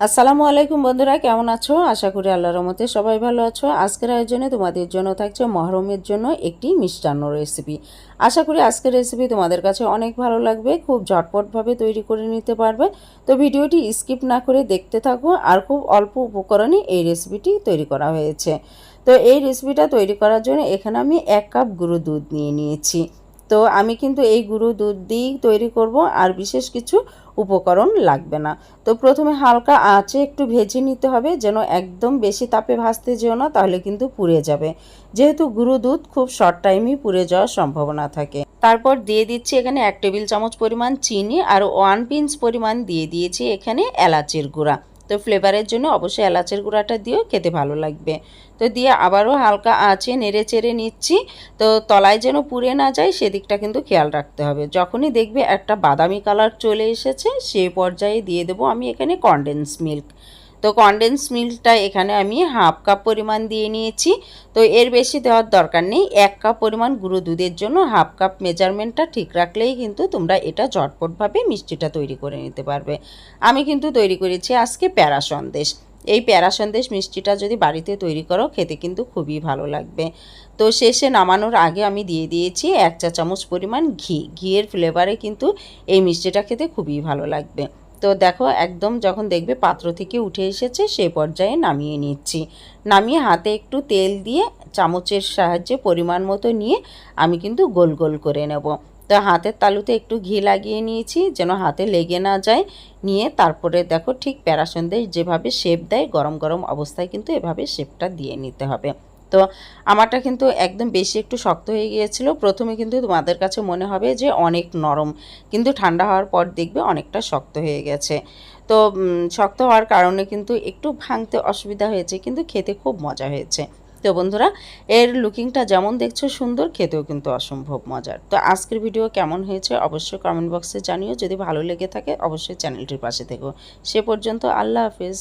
আসসালামু আলাইকুম বন্ধুরা, কেমন আছো? আশা করি আল্লাহর রহমতে সবাই ভালো আছো। আজকের আয়োজনে তোমাদের জন্য থাকছে মহরমের জন্য একটি মিষ্টান্ন রেসিপি আশা করি আজকের রেসিপি তোমাদের কাছে অনেক ভালো লাগবে, খুব ঝটপটভাবে তৈরি করে নিতে পারবে। তো ভিডিওটি স্কিপ না করে দেখতে থাকো, আর খুব অল্প উপকরণে এই রেসিপিটি তৈরি করা হয়েছে। তো এই রেসিপিটা তৈরি করার জন্য এখানে আমি এক কাপ গুঁড়ো দুধ নিয়ে নিয়েছি। তো আমি কিন্তু এই গুঁড়ো দুধ দিয়েই তৈরি করব, আর বিশেষ কিছু উপকরণ লাগবে না। তো প্রথমে হালকা আঁচে একটু ভেজে নিতে হবে, যেন একদম বেশি তাপে ভাজতে যেও না, তাহলে কিন্তু পুড়ে যাবে। যেহেতু গুঁড়ো দুধ খুব শর্ট টাইমেই পুড়ে যাওয়ার সম্ভাবনা থাকে। তারপর দিয়ে দিচ্ছি এখানে এক টেবিল চামচ পরিমাণ চিনি, আর ওয়ান পিঞ্চ পরিমাণ দিয়ে দিয়েছি এখানে এলাচের গুঁড়া। তো ফ্লেভারের জন্য অবশ্যই এলাচের গুঁড়াটা দিয়েও খেতে ভালো লাগবে। তো দিয়ে আবারও হালকা আঁচে নেড়ে চেড়ে নিচ্ছি। তো তলায় যেন পুড়ে না যায়, সেদিকটা কিন্তু খেয়াল রাখতে হবে। যখনই দেখবে একটা বাদামি কালার চলে এসেছে, সে পর্যায়ে দিয়ে দেবো আমি এখানে কনডেন্স মিল্ক তো কনডেন্স মিল্কটা এখানে আমি হাফ কাপ পরিমাণ দিয়ে নিয়েছি। তো এর বেশি দেওয়ার দরকার নেই, এক কাপ পরিমাণ গুঁড়ো দুধের জন্য হাফ কাপ মেজারমেন্টটা ঠিক রাখলেই কিন্তু তোমরা এটা ঝটপটভাবে মিষ্টিটা তৈরি করে নিতে পারবে। আমি কিন্তু তৈরি করেছি আজকে প্যারা সন্দেশ। এই প্যারা সন্দেশ মিষ্টিটা যদি বাড়িতে তৈরি করো, খেতে কিন্তু খুবই ভালো লাগবে। তো শেষে নামানোর আগে আমি দিয়ে দিয়েছি এক চা চামচ পরিমাণ ঘি। ঘিয়ের ফ্লেভারে কিন্তু এই মিষ্টিটা খেতে খুবই ভালো লাগবে। তো দেখো, একদম যখন দেখবে পাত্র থেকে উঠে এসেছে, সে পর্যায়ে নামিয়ে নিচ্ছি। নামিয়ে হাতে একটু তেল দিয়ে চামচের সাহায্যে পরিমাণ মতো নিয়ে আমি কিন্তু গোল গোল করে নেব। তো হাতের তালুতে একটু ঘি লাগিয়ে নিয়েছি যেন হাতে লেগে না যায়। নিয়ে তারপরে দেখো ঠিক প্যারা সন্দেশ যেভাবে শেপ দেয়, গরম গরম অবস্থায় কিন্তু এভাবে শেপটা দিয়ে নিতে হবে। তো আমারটা কিন্তু একদম বেশি একটু শক্ত হয়ে গিয়েছিল। প্রথমে কিন্তু তোমাদের কাছে মনে হবে যে অনেক নরম, কিন্তু ঠান্ডা হওয়ার পর দেখবে অনেকটা শক্ত হয়ে গেছে। তো শক্ত হওয়ার কারণে কিন্তু একটু ভাঙতে অসুবিধা হয়েছে, কিন্তু খেতে খুব মজা হয়েছে। তো বন্ধুরা, এর লুকিংটা যেমন দেখছ সুন্দর, খেতেও কিন্তু অসম্ভব মজার। তো আজকের ভিডিও কেমন হয়েছে অবশ্যই কমেন্ট বক্সে জানিও। যদি ভালো লেগে থাকে, অবশ্যই চ্যানেলটির পাশে থেকো। সে পর্যন্ত আল্লাহ হাফেজ।